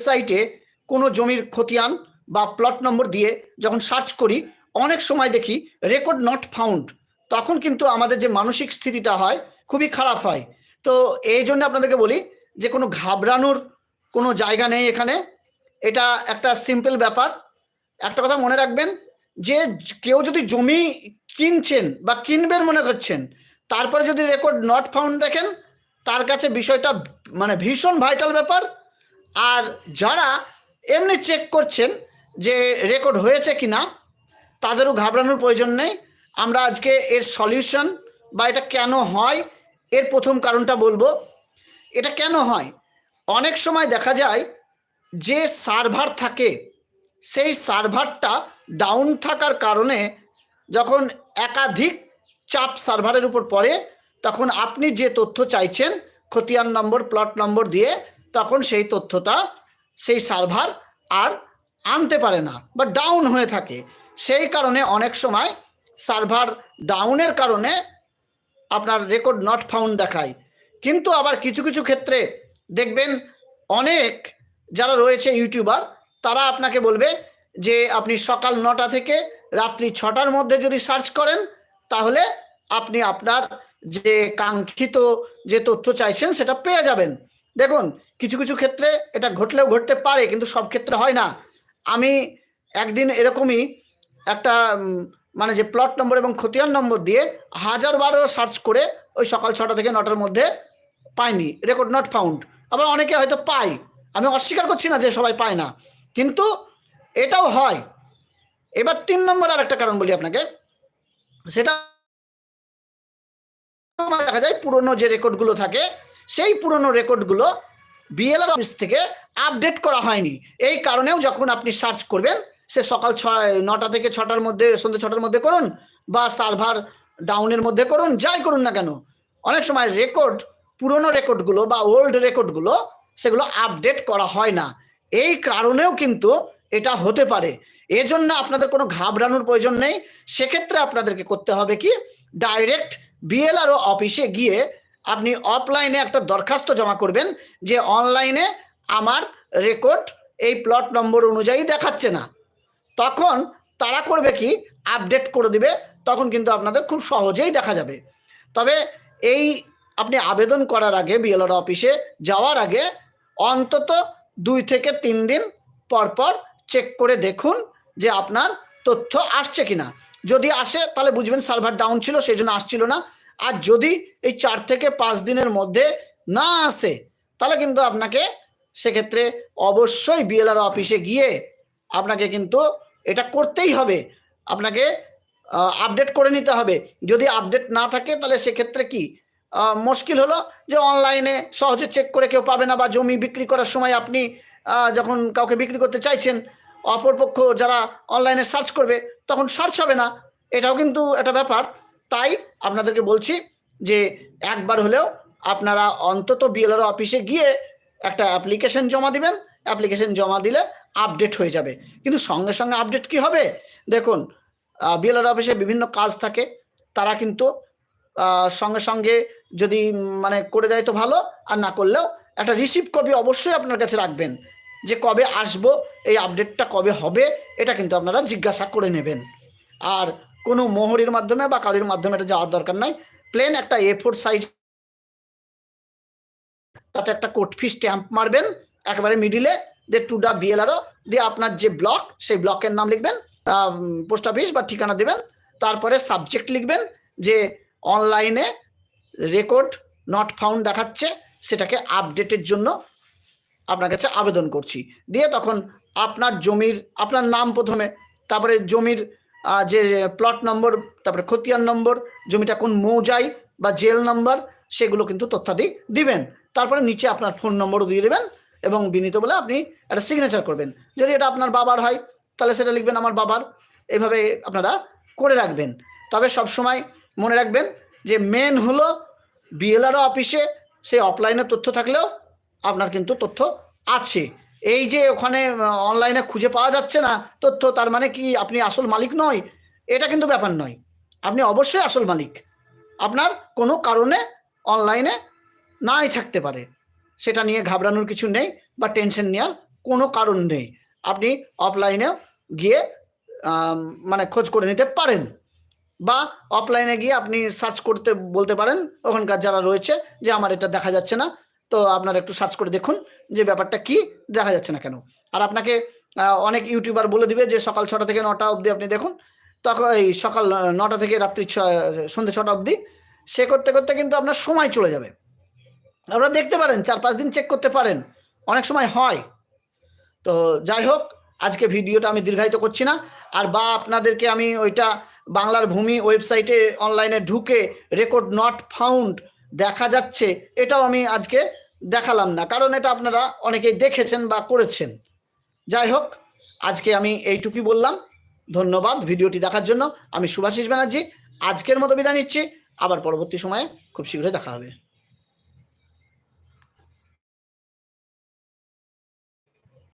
ওয়েবসাইটে কোনো জমির খতিয়ান বা প্লট নম্বর দিয়ে যখন সার্চ করি, অনেক সময় দেখি রেকর্ড নট ফাউন্ড তখন কিন্তু আমাদের যে মানসিক স্থিতিটা হয়, খুবই খারাপ হয়। তো এই জন্য আপনাদেরকে বলি যে কোনো ঘাবড়ানোর কোনো জায়গা নেই এখানে। এটা একটা সিম্পল ব্যাপার। একটা কথা মনে রাখবেন যে কেউ যদি জমি কিনছেন বা কিনবেন মনে করছেন, তারপরে যদি রেকর্ড নট ফাউন্ড দেখেন, তার কাছে বিষয়টা মানে ভীষণ ভাইটাল ব্যাপার। আর যারা এমনি চেক করছেন যে রেকর্ড হয়েছে কি না তাদেরও ঘাবড়ানোর প্রয়োজন নেই। আমরা আজকে এর সলিউশন বা এটা কেন হয়, এর প্রথম কারণটা বলব। এটা কেন হয়? অনেক সময় দেখা যায় যে সার্ভার থাকে, সেই সার্ভারটা ডাউন থাকার কারণে যখন একাধিক চাপ সার্ভারের উপর পড়ে, তখন আপনি যে তথ্য চাইছেন, খতিয়ান নম্বর প্লট নম্বর দিয়ে তখন সেই তথ্যটা সেই সার্ভার আর আনতে পারে না বা ডাউন হয়ে থাকে। সেই কারণে অনেক সময় সার্ভার ডাউনের কারণে আপনার রেকর্ড নট ফাউন্ড দেখায়। কিন্তু আবার কিছু কিছু ক্ষেত্রে দেখবেন অনেক যারা রয়েছে ইউটিউবার, তারা আপনাকে বলবে যে আপনি সকাল নটা থেকে রাত্রি ছটার মধ্যে যদি সার্চ করেন, তাহলে আপনি আপনার যে কাঙ্ক্ষিত যে তথ্য চাইছেন সেটা পেয়ে যাবেন। দেখুন কিছু কিছু ক্ষেত্রে এটা ঘটলেও ঘটতে পারে, কিন্তু সব ক্ষেত্রে হয় না। আমি একদিন এরকমই একটা মানে যে প্লট নম্বর এবং খতিয়ান নম্বর দিয়ে হাজার বারো সার্চ করে ওই সকাল ছটা থেকে নটার মধ্যে পাইনি রেকর্ড নট ফাউন্ড আবার অনেকে হয়তো পায়, আমি অস্বীকার করছি না যে সবাই পায় না, কিন্তু এটাও হয়। এবার তিন নম্বর আর একটা কারণ বলি আপনাকে, সেটা দেখা যায় পুরনো যে রেকর্ডগুলো থাকে, সেই পুরনো রেকর্ডগুলো বিএলআর অফিস থেকে আপডেট করা হয়নি। এই কারণেও যখন আপনি সার্চ করবেন, সে সকাল ছয়, নটা থেকে ছটার মধ্যে, সন্ধ্যে ছটার মধ্যে করুন বা সার্ভার ডাউনের মধ্যে করুন, যাই করুন না কেন, অনেক সময় রেকর্ড পুরনো রেকর্ডগুলো বা ওল্ড রেকর্ডগুলো সেগুলো আপডেট করা হয় না। এই কারণেও কিন্তু এটা হতে পারে। এজন্য আপনাদের কোনো ঘাবড়ানোর প্রয়োজন নেই। সেক্ষেত্রে আপনাদেরকে করতে হবে কি? ডাইরেক্ট বিএলআরও অফিসে গিয়ে আপনি অফলাইনে একটা দরখাস্ত জমা করবেন যে অনলাইনে আমার রেকর্ড এই প্লট নম্বর অনুযায়ী দেখাচ্ছে না। তখন তারা করবে কি? আপডেট করে দিবে, তখন কিন্তু আপনাদের খুব সহজেই দেখা যাবে। তবে এই আপনি আবেদন করার আগে বিএলআর অফিসে যাওয়ার আগে অন্তত দুই থেকে তিন দিন পর পর চেক করে দেখুন যে আপনার তথ্য আসছে কিনা। যদি আসে তাহলে বুঝবেন সার্ভার ডাউন ছিল, সেই জন্য আসছিল না। আর যদি এই চার থেকে পাঁচ দিনের মধ্যে না আসে, তাহলে কিন্তু আপনাকে সেক্ষেত্রে অবশ্যই বিএলআর অফিসে গিয়ে আপনাকে কিন্তু এটা করতেই হবে। আপনাকে আপডেট করে নিতে হবে। যদি আপডেট না থাকে, তাহলে সেক্ষেত্রে কি? মুশকিল হলো যে অনলাইনে সহজে চেক করে কেউ পাবে না বা জমি বিক্রি করার সময় আপনি যখন কাউকে বিক্রি করতে চাইছেন, অপরপক্ষ যারা অনলাইনে সার্চ করবে, তখন সার্চ হবে না। এটাও কিন্তু একটা ব্যাপার। তাই আপনাদেরকে বলছি যে একবার হলেও আপনারা অন্তত বিএলআর অফিসে গিয়ে একটা অ্যাপ্লিকেশন জমা দিবেন। অ্যাপ্লিকেশন জমা দিলে আপডেট হয়ে যাবে। কিন্তু সঙ্গে সঙ্গে আপডেট কি হবে? দেখুন বিএলআর অফিসে বিভিন্ন কাজ থাকে। তারা কিন্তু সঙ্গে সঙ্গে যদি মানে করে দেয় তো ভালো, আর না করলেও একটা রিসিভ কপি অবশ্যই আপনার কাছে রাখবেন। যে কবে আসব, এই আপডেটটা কবে হবে, এটা কিন্তু আপনারা জিজ্ঞাসা করে নেবেন। আর কোনো মোহরির মাধ্যমে বা কারোর মাধ্যমে এটা যাওয়ার দরকার নাই। প্লেন একটা এ ফোর সাইজ তাতে একটা কোট ফি স্ট্যাম্প মারবেন, একেবারে মিডিলে দিয়ে টু ডা বিএলআরও দিয়ে আপনার যে ব্লক সেই ব্লকের নাম লিখবেন পোস্ট অফিস বা ঠিকানা দেবেন, তারপরে সাবজেক্ট লিখবেন যে অনলাইনে রেকর্ড নট ফাউন্ড দেখাচ্ছে, সেটাকে আপডেটের জন্য আপনার কাছে আবেদন করছি। দিয়ে তখন আপনার জমির, আপনার নাম প্রথমে, তারপরে জমির যে প্লট নম্বর তারপরে খতিয়ান নম্বর জমিটা কোন মৌজাই বা জেল নম্বর সেগুলো কিন্তু তথ্যাদি দিবেন। তারপরে নিচে আপনার ফোন নম্বরও দিয়ে দেবেন এবং বিনীত বলে আপনি একটা সিগনেচার করবেন। যদি এটা আপনার বাবার হয়, তাহলে সেটা লিখবেন আমার বাবার। এভাবে আপনারা করে রাখবেন। তবে সব সময় মনে রাখবেন যে মেন হলো বিএলআরও অফিসে সেই অফলাইনে তথ্য থাকলেও আপনার কিন্তু তথ্য আছে। এই যে ওখানে অনলাইনে খুঁজে পাওয়া যাচ্ছে না, তথ্য, তার মানে কি আপনি আসল মালিক নয়? এটা কিন্তু ব্যাপার নয়। আপনি অবশ্যই আসল মালিক। আপনার কোনো কারণে অনলাইনে নাই থাকতে পারে। সেটা নিয়ে ঘাবড়ানোর কিছু নেই বা টেনশন নেওয়ার কোনো কারণ নেই। আপনি অফলাইনেও গিয়ে মানে খোঁজ করে নিতে পারেন। বা অফলাইনে গিয়ে আপনি সার্চ করতে বলতে পারেন। ওখানকার যারা রয়েছে যে, আমার এটা দেখা যাচ্ছে না। তো আপনারা একটু সার্চ করে দেখুন যে ব্যাপারটা কি দেখা যাচ্ছে না কেন। আর আপনাকে অনেক ইউটিউবার বলে দিবে যে সকাল ছটা থেকে নটা অবধি আপনি দেখুন। তখন এই সকাল নটা থেকে রাত্রি সন্ধ্যে ছটা অবধি। সে করতে করতে কিন্তু আপনার সময় চলে যাবে। আপনারা দেখতে পারেন, চার পাঁচ দিন চেক করতে পারেন। অনেক সময় হয়। তো যাই হোক, আজকে ভিডিওটা আমি দীর্ঘায়িত করছি না। আর বা আপনাদেরকে আমি ওইটা বাংলার ভূমি ওয়েবসাইটে অনলাইনে ঢুকে রেকর্ড নট ফাউন্ড দেখা যাচ্ছে, এটাও আমি আজকে দেখালাম না। কারণ এটা আপনারা অনেকেই দেখেছেন বা করেছেন। যাই হোক, আজকে আমি এইটুকুই বললাম। ধন্যবাদ ভিডিওটি দেখার জন্য। আমি সুভাষিস ব্যানার্জি, আজকের মতো বিদায় নিচ্ছি। আবার পরবর্তী সময়ে খুব শীঘ্রই দেখা হবে।